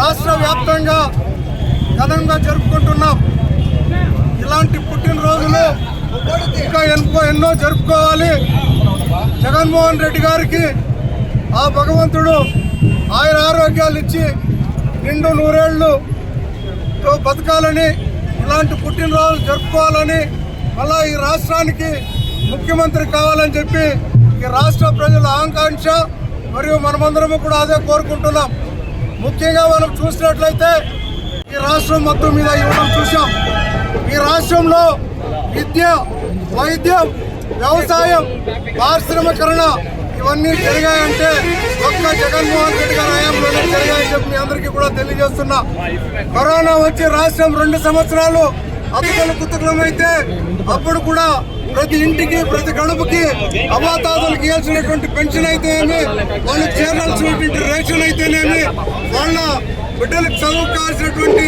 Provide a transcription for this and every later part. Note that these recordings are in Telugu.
రాష్ట్ర వ్యాప్తంగా ఘనంగా జరుపుకుంటున్నాం. ఇలాంటి పుట్టినరోజులు ఇంకా ఎన్నో ఎన్నో జరుపుకోవాలి. జగన్మోహన్ రెడ్డి గారికి ఆ భగవంతుడు ఆయన ఆరోగ్యాలు ఇచ్చి నిండు నూరేళ్ళుతో బతకాలని ఇలాంటి పుట్టినరోజులు జరుపుకోవాలని మళ్ళా ఈ రాష్ట్రానికి ముఖ్యమంత్రి కావాలని చెప్పి ఈ రాష్ట్ర ప్రజల ఆకాంక్ష మరియు మనమందరము కూడా అదే కోరుకుంటున్నాం. ముఖ్యంగా మనం చూసినట్లయితే ఈ రాష్ట్రం మొత్తం మీద ఇవ్వడం చూసాం. ఈ రాష్ట్రంలో విద్య వైద్యం వ్యవసాయం పారిశ్రమీకరణ ఇవన్నీ జరిగాయంటే ఒక్క జగన్మోహన్ రెడ్డి గారి హయాంలోనే జరిగాయని చెప్పి మీ అందరికీ కూడా తెలియజేస్తున్నా. కరోనా వచ్చి రాష్ట్రం రెండు సంవత్సరాలు అతుకలు కుతుకులమైతే అప్పుడు కూడా ప్రతి ఇంటికి ప్రతి గడుపుకి అవాతాదులకు ఇవ్వాల్సినటువంటి పెన్షన్ అయితేనేమి వాళ్ళకి చేరాల్సినటువంటి రేషన్ అయితేనేమి వాళ్ళ బిడ్డలకు చదువు కావాల్సినటువంటి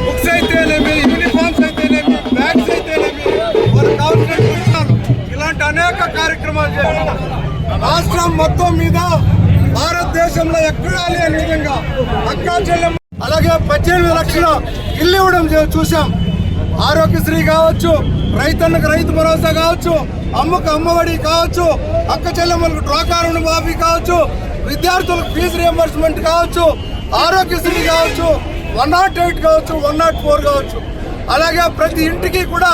బుక్స్ అయితేనేమి యూనిఫామ్స్ అయితేనేమి బ్యాగ్స్ అయితేనేమి వాళ్ళకి కావాల్సినటువంటి ఇలాంటి అనేక కార్యక్రమాలు చేశారు రాష్ట్రం మొత్తం మీద భారతదేశంలో ఎక్కడా లేని విధంగా అక్కా చెల్లెమ్మ అలాగే పద్దెనిమిది లక్షల ఇల్లు ఇవ్వడం చూసాం ఆరోగ్యశ్రీ కావచ్చు రైతన్నకు రైతు భరోసా కావచ్చు అమ్మకు అమ్మఒడి కావచ్చు అక్క చెల్లెమ్మలకు డ్వాకా రుణమాఫీ కావచ్చు విద్యార్థులకు ఫీజు రియంబర్స్మెంట్ కావచ్చు ఆరోగ్యశ్రీ కావచ్చు వన్ నాట్ ఎయిట్ కావచ్చు వన్ నాట్ ఫోర్ కావచ్చు. అలాగే ప్రతి ఇంటికి కూడా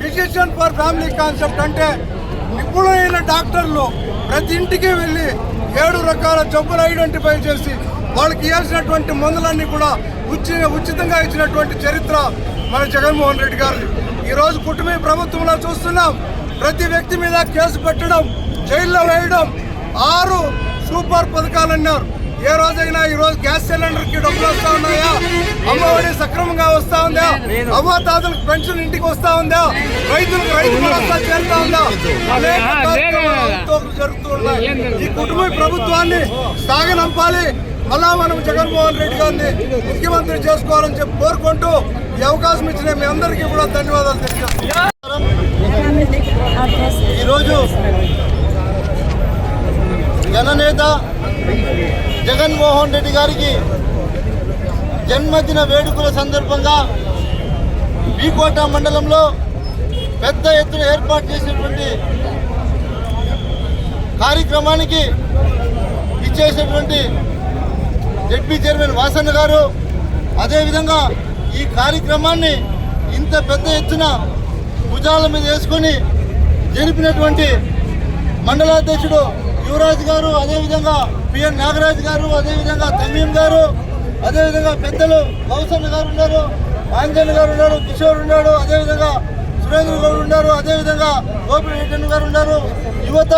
ఫిజిషియన్ ఫర్ ఫ్యామిలీ కాన్సెప్ట్ అంటే నిపుణులైన డాక్టర్లు ప్రతి ఇంటికి వెళ్ళి ఏడు రకాల జబ్బులు ఐడెంటిఫై చేసి వాళ్ళకి ఇవ్వాల్సినటువంటి మందులన్నీ కూడా ఉచి ఉచితంగా ఇచ్చినటువంటి చరిత్ర మన జగన్మోహన్ రెడ్డి గారిది ఈరోజు కుటుంబ ప్రభుత్వంలో చూస్తున్నాం. ప్రతి వ్యక్తి మీద కేసు పెట్టడం జైల్లో వేయడం ఆరు సూపర్ పథకాలు అన్నారు. ఏ రోజైనా ఈ రోజు గ్యాస్ సిలిండర్కి డబ్బులు వస్తా ఉన్నాయా? అమ్మఒడి సక్రమంగా వస్తా ఉందా? అవ్వాతాతలకు పెన్షన్ ఇంటికి వస్తా ఉందా? రైతులకు రైతు భరోసా చేరుతా ఉందా? అనేక జరుగుతూ ఉన్నాయి. ఈ కుటుంబ ప్రభుత్వాన్ని సాగనంపాలి. అలా మనం జగన్మోహన్ రెడ్డి గారిని ముఖ్యమంత్రి చేసుకోవాలని చెప్పి కోరుకుంటూ ఈ అవకాశం ఇచ్చిన మీ అందరికీ కూడా ధన్యవాదాలు తెలియజేస్తున్నాను ఈరోజు జననేత జగన్మోహన్ రెడ్డి గారికి జన్మదిన వేడుకల సందర్భంగా బీకోట మండలంలో పెద్ద ఎత్తున ఏర్పాటు చేసినటువంటి కార్యక్రమానికి ఇచ్చేసినటువంటి జడ్పీ చైర్మన్ వాసన్న గారు అదేవిధంగా ఈ కార్యక్రమాన్ని ఇంత పెద్ద ఎత్తున భుజాల మీద వేసుకొని జరిపినటువంటి మండలాధ్యక్షుడు యువరాజ్ గారు అదేవిధంగా పిఎన్ నాగరాజ్ గారు అదేవిధంగా తమీం గారు అదేవిధంగా పెద్దలు గౌసన్న గారు ఉన్నారు ఆంజన్ గారు ఉన్నారు కిషోర్ ఉన్నాడు అదేవిధంగా సురేంద్ర గౌడ్ ఉన్నారు అదేవిధంగా గోపిరెడ్డి గారు ఉన్నారు యువత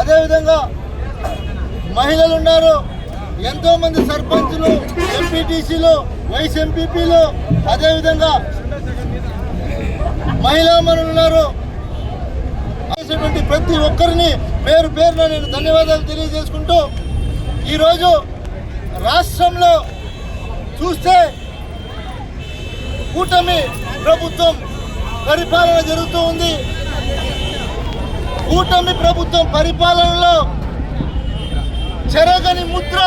అదేవిధంగా మహిళలు ఉన్నారు. ఎంతో మంది సర్పంచులు ఎంపీటీసీలు వైస్ ఎంపీపీలు అదేవిధంగా మహిళా మనులున్నారు ప్రతి ఒక్కరిని పేరు పేరున నేను ధన్యవాదాలు తెలియజేసుకుంటూ ఈరోజు రాష్ట్రంలో చూస్తే కూటమి ప్రభుత్వం పరిపాలన జరుగుతూ ఉంది. కూటమి ప్రభుత్వం పరిపాలనలో చెరగని ముద్ర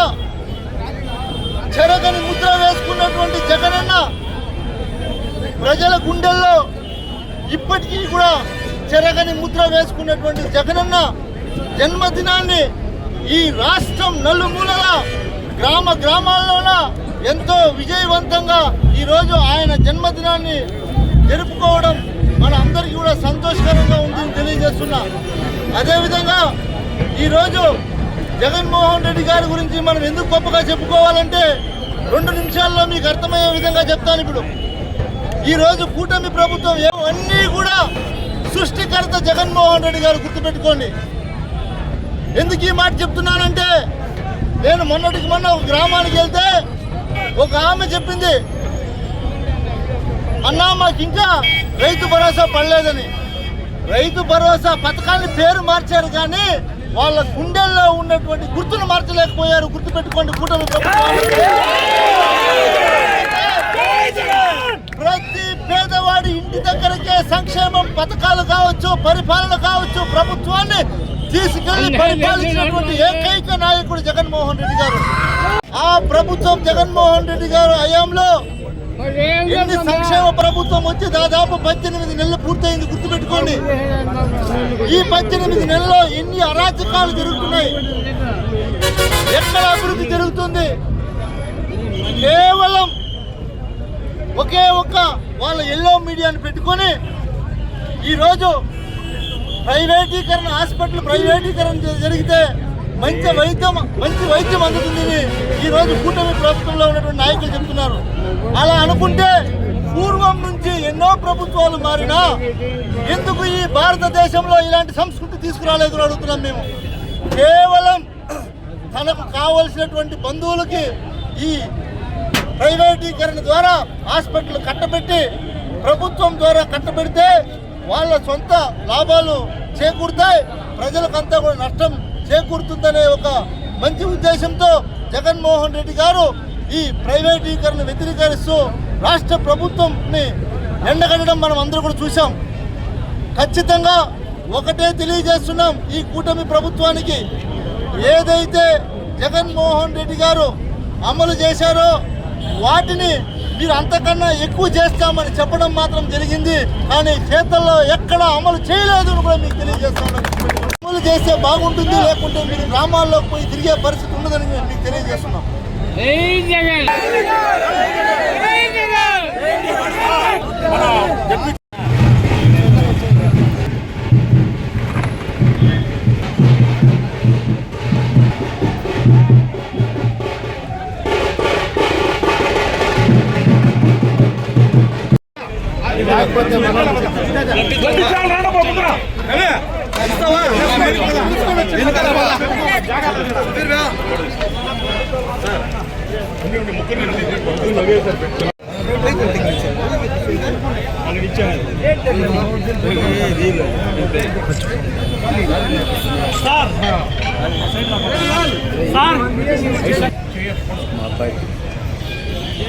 ప్రజల గుండెల్లో ఇప్పటికీ కూడా చెరగని ముద్ర వేసుకున్నటువంటి జగనన్న జన్మదినాన్ని ఈ రాష్ట్రం నలుమూలల గ్రామ గ్రామాల్లోన ఎంతో విజయవంతంగా ఈరోజు ఆయన జన్మదినాన్ని జరుపుకోవడం మన అందరికీ కూడా సంతోషకరంగా ఉందని తెలియజేస్తున్నా. అదేవిధంగా ఈరోజు జగన్మోహన్ రెడ్డి గారి గురించి మనం ఎందుకు గొప్పగా చెప్పుకోవాలంటే రెండు నిమిషాల్లో మీకు అర్థమయ్యే విధంగా చెప్తాను ఇప్పుడు. ఈరోజు కూటమి ప్రభుత్వం ఏ- కూడా సృష్టికర్త జగన్మోహన్ రెడ్డి గారు గుర్తుపెట్టుకోండి. ఎందుకు ఈ మాట చెప్తున్నానంటే నేను మొన్నటికి మొన్న ఒక గ్రామానికి వెళ్తే ఒక ఆమె చెప్పింది అన్నా మాకు ఇంకా రైతు భరోసా పడలేదని. రైతు భరోసా పథకాన్ని పేరు మార్చారు కానీ వాళ్ళ గుండెల్లో ఉన్నటువంటి గుర్తును మార్చలేకపోయారు. గుర్తుపెట్టుకోండి కూటమి ప్రభుత్వం. ప్రతి పేదవాడి ఇంటి దగ్గరకే సంక్షేమం పథకాలు కావచ్చు పరిపాలన కావచ్చు ప్రభుత్వాన్ని తీసుకెళ్ళి పరిపాలించినటువంటి ఏకైక నాయకుడు జగన్మోహన్ రెడ్డి గారు. ఆ ప్రభుత్వం జగన్మోహన్ రెడ్డి గారు హయాంలో ఎన్ని సంక్షేమ ప్రభుత్వం వచ్చి దాదాపు పద్దెనిమిది నెలలు పూర్తయింది గుర్తుపెట్టుకోండి. ఈ పద్దెనిమిది నెలల్లో ఎన్ని అరాచకాలు జరుగుతున్నాయి. ఎక్కడ అభివృద్ధి జరుగుతుంది? కేవలం ఒకే ఒక్క వాళ్ళ ఎల్లో మీడియాని పెట్టుకొని ఈరోజు ప్రైవేటీకరణ హాస్పిటల్ ప్రైవేటీకరణ జరిగితే మంచి వైద్యం మంచి వైద్యం అందుతుందని ఈరోజు కూటమి ప్రభుత్వంలో ఉన్నటువంటి నాయకులు చెప్తున్నారు. అలా అనుకుంటే పూర్వం నుంచి ఎన్నో ప్రభుత్వాలు మారినా ఎందుకు ఈ భారతదేశంలో ఇలాంటి సంస్కృతి తీసుకురాలేదు అడుగుతున్నాం మేము? కేవలం తనకు కావలసినటువంటి బంధువులకి ఈ ప్రైవేటీకరణ ద్వారా హాస్పిటల్ కట్టబెట్టి ప్రభుత్వం ద్వారా కట్టబెడితే వాళ్ళ సొంత లాభాలు చేకూరుతాయి. ప్రజలకంతా కూడా నష్టం చేకూరుతుందనే ఒక మంచి ఉద్దేశంతో జగన్మోహన్ రెడ్డి గారు ఈ ప్రైవేటీకరణ వ్యతిరేకరిస్తూ రాష్ట్ర ప్రభుత్వంని ఎండగడడం మనం అందరూ కూడా చూసాం ఖచ్చితంగా ఒకటే తెలియజేస్తున్నాం ఈ కూటమి ప్రభుత్వానికి. ఏదైతే జగన్మోహన్ రెడ్డి గారు అమలు చేశారో వాటిని మీరు అంతకన్నా ఎక్కువ చేస్తామని చెప్పడం మాత్రం జరిగింది. కానీ చేతల్లో ఎక్కడ అమలు చేయలేదు అని కూడా మీకు తెలియజేస్తున్నాం అమలు చేస్తే బాగుంటుంది లేకుంటే మీరు గ్రామాల్లోకి పోయి తిరిగే పరిస్థితి ఉండదని మేము మీకు తెలియజేస్తున్నాం. సార్. మా అబ్బాయి